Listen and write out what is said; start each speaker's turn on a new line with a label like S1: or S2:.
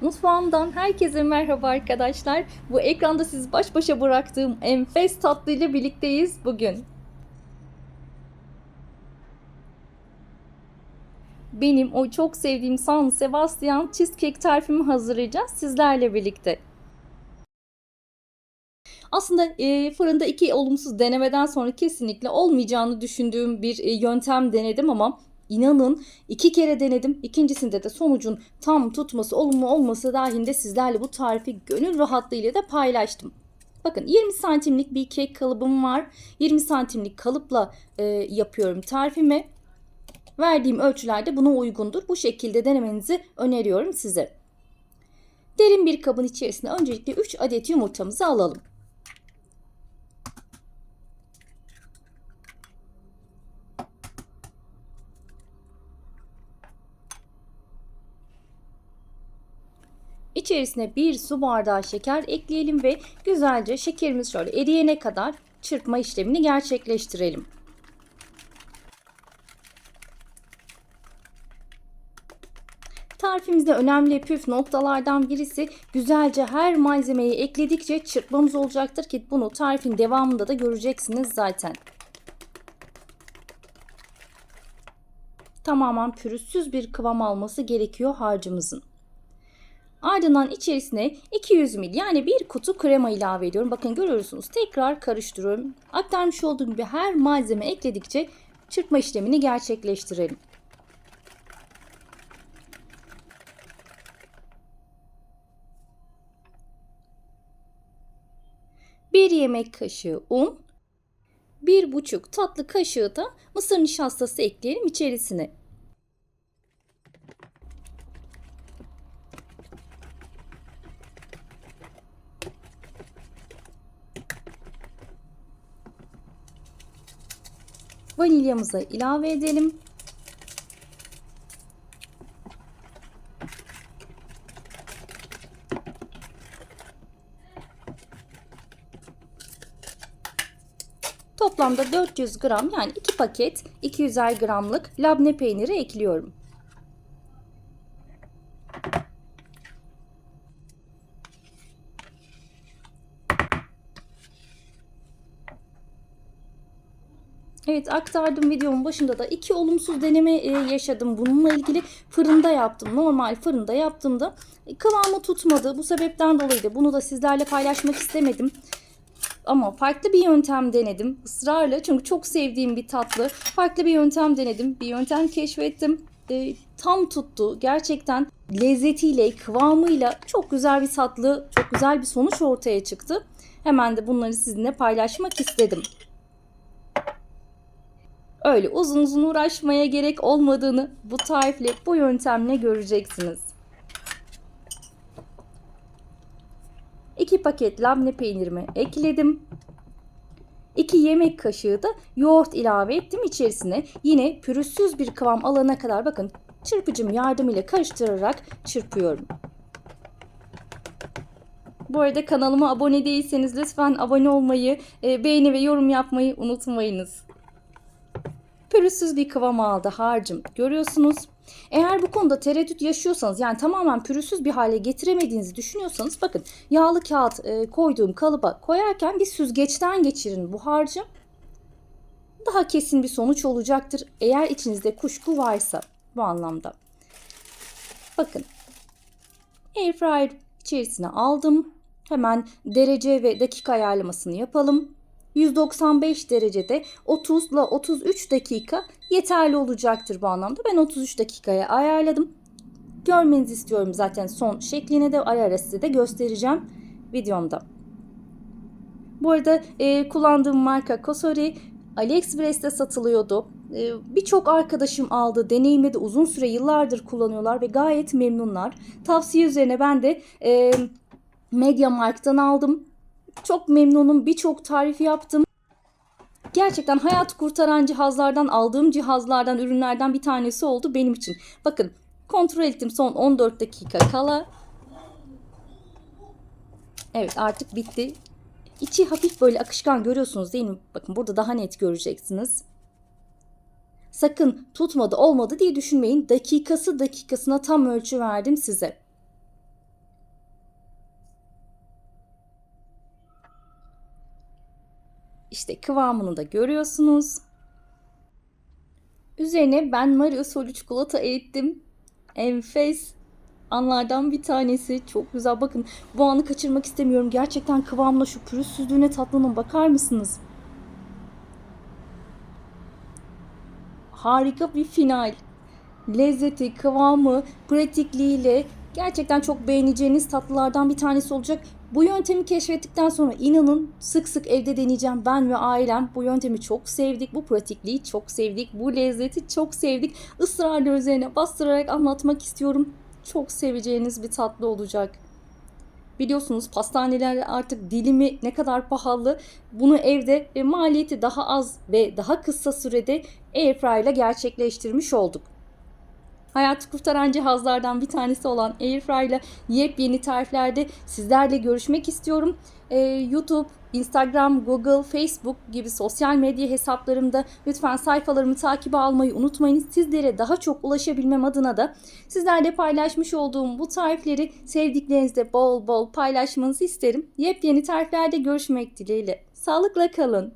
S1: Mutfağımdan herkese merhaba arkadaşlar. Bu ekranda sizi baş başa bıraktığım enfes tatlıyla birlikteyiz bugün. Benim o çok sevdiğim San Sebastian cheesecake tarifimi hazırlayacağız sizlerle birlikte. Aslında e, fırında iki olumsuz denemeden sonra kesinlikle olmayacağını düşündüğüm bir e, yöntem denedim ama inanın iki kere denedim. İkincisinde de sonucun tam tutması, olumlu olması dahilinde sizlerle bu tarifi gönül rahatlığıyla da paylaştım. Bakın 20 santimlik bir kek kalıbım var. 20 santimlik kalıpla e, yapıyorum tarifimi. Verdiğim ölçülerde buna uygundur. Bu şekilde denemenizi öneriyorum size. Derin bir kabın içerisine öncelikle 3 adet yumurtamızı alalım. İçerisine bir su bardağı şeker ekleyelim ve güzelce şekerimiz şöyle eriyene kadar çırpma işlemini gerçekleştirelim. Tarifimizde önemli püf noktalardan birisi güzelce her malzemeyi ekledikçe çırpmamız olacaktır ki bunu tarifin devamında da göreceksiniz zaten. Tamamen pürüzsüz bir kıvam alması gerekiyor harcımızın. Ardından içerisine 200 ml yani bir kutu krema ilave ediyorum. Bakın görüyorsunuz tekrar karıştırıyorum. Aktarmış olduğum gibi her malzeme ekledikçe çırpma işlemini gerçekleştirelim. Bir yemek kaşığı un, bir buçuk tatlı kaşığı da mısır nişastası ekleyelim içerisine. Vanilyamızı ilave edelim. Toplamda 400 gram yani 2 paket 200'er gramlık labne peyniri ekliyorum. Evet aktardım videomun başında da iki olumsuz deneme e, yaşadım. Bununla ilgili fırında yaptım. Normal fırında yaptığımda e, kıvamı tutmadı. Bu sebepten dolayı da bunu da sizlerle paylaşmak istemedim. Ama farklı bir yöntem denedim ısrarla çünkü çok sevdiğim bir tatlı. Farklı bir yöntem denedim. Bir yöntem keşfettim. E, tam tuttu. Gerçekten lezzetiyle, kıvamıyla çok güzel bir tatlı, çok güzel bir sonuç ortaya çıktı. Hemen de bunları sizinle paylaşmak istedim öyle uzun uzun uğraşmaya gerek olmadığını bu tarifle, bu yöntemle göreceksiniz. 2 paket labne peynirimi ekledim. 2 yemek kaşığı da yoğurt ilave ettim içerisine. Yine pürüzsüz bir kıvam alana kadar bakın çırpıcım yardımıyla karıştırarak çırpıyorum. Bu arada kanalıma abone değilseniz lütfen abone olmayı, beğeni ve yorum yapmayı unutmayınız pürüzsüz bir kıvam aldı harcım. Görüyorsunuz. Eğer bu konuda tereddüt yaşıyorsanız yani tamamen pürüzsüz bir hale getiremediğinizi düşünüyorsanız bakın yağlı kağıt e, koyduğum kalıba koyarken bir süzgeçten geçirin bu harcı. Daha kesin bir sonuç olacaktır eğer içinizde kuşku varsa bu anlamda. Bakın airfryer içerisine aldım. Hemen derece ve dakika ayarlamasını yapalım. 195 derecede 30 ile 33 dakika yeterli olacaktır bu anlamda. Ben 33 dakikaya ayarladım. Görmenizi istiyorum zaten son şekline de ara size de göstereceğim videomda. Bu arada e, kullandığım marka Kosori AliExpress'te satılıyordu. E, Birçok arkadaşım aldı, deneyimledi. Uzun süre yıllardır kullanıyorlar ve gayet memnunlar. Tavsiye üzerine ben de e, Mediamarkt'tan aldım. Çok memnunum. Birçok tarif yaptım. Gerçekten hayat kurtaran cihazlardan aldığım cihazlardan ürünlerden bir tanesi oldu benim için. Bakın kontrol ettim son 14 dakika kala. Evet artık bitti. İçi hafif böyle akışkan görüyorsunuz değil mi? Bakın burada daha net göreceksiniz. Sakın tutmadı olmadı diye düşünmeyin. Dakikası dakikasına tam ölçü verdim size. İşte kıvamını da görüyorsunuz. Üzerine ben Mario usulü çikolata erittim. Enfes anlardan bir tanesi. Çok güzel. Bakın bu anı kaçırmak istemiyorum. Gerçekten kıvamla şu pürüzsüzlüğüne tatlının bakar mısınız? Harika bir final. Lezzeti, kıvamı, pratikliğiyle gerçekten çok beğeneceğiniz tatlılardan bir tanesi olacak. Bu yöntemi keşfettikten sonra inanın sık sık evde deneyeceğim. Ben ve ailem bu yöntemi çok sevdik. Bu pratikliği çok sevdik. Bu lezzeti çok sevdik. Israrla üzerine bastırarak anlatmak istiyorum. Çok seveceğiniz bir tatlı olacak. Biliyorsunuz pastaneler artık dilimi ne kadar pahalı. Bunu evde ve maliyeti daha az ve daha kısa sürede Airfryer ile gerçekleştirmiş olduk. Hayatı kurtaran cihazlardan bir tanesi olan Airfryer ile yepyeni tariflerde sizlerle görüşmek istiyorum. Ee, YouTube, Instagram, Google, Facebook gibi sosyal medya hesaplarımda lütfen sayfalarımı takibe almayı unutmayın. Sizlere daha çok ulaşabilmem adına da sizlerle paylaşmış olduğum bu tarifleri sevdiklerinizle bol bol paylaşmanızı isterim. Yepyeni tariflerde görüşmek dileğiyle. Sağlıkla kalın.